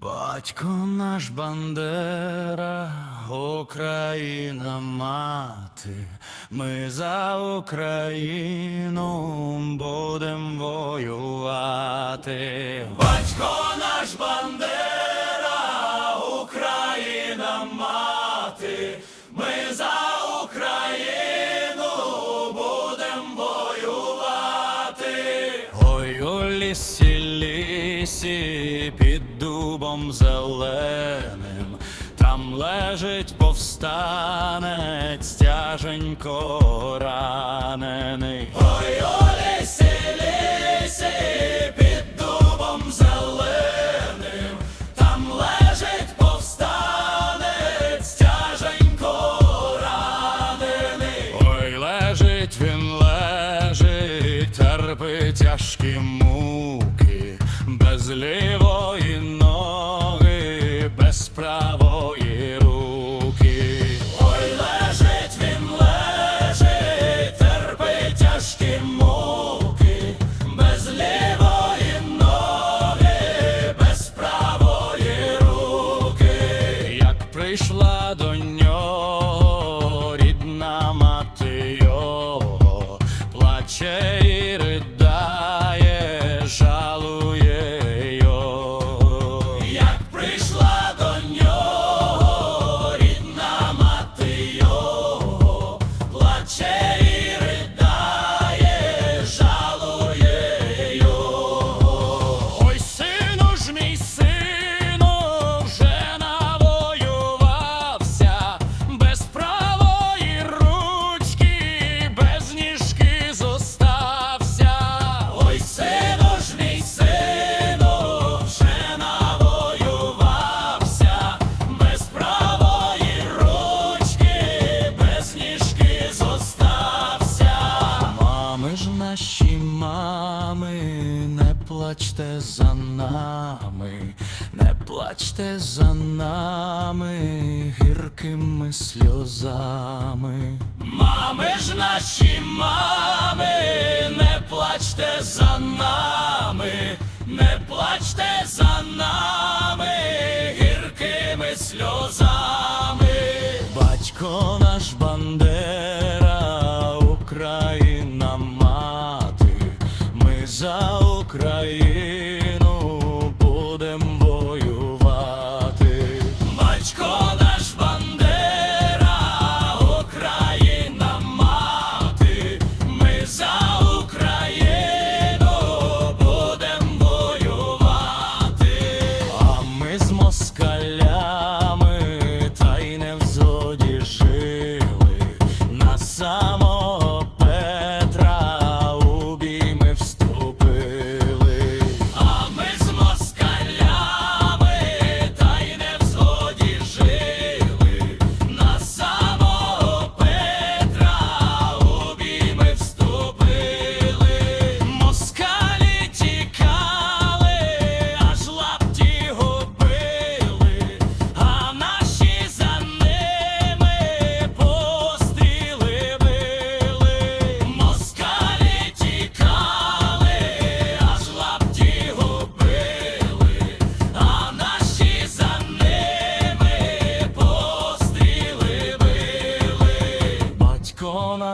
Батько наш Бандера, Україна мати, ми за Україну будем воювати. Батько наш Бандера, Україна мати, ми за Україну будем воювати. Ой, у лісі, лісі, дубом зеленим, там лежить повстанець, тяженько ранений. Ой, у лісі, лісі, під дубом зеленим, там лежить повстанець, тяженько ранений. Ой, лежить він, лежить, терпить тяжкі муки, без лівої наші мами, не плачте за нами, не плачте за нами гіркими сльозами. Мами ж наші мами, не плачте за нами, не плачте за нами за Україну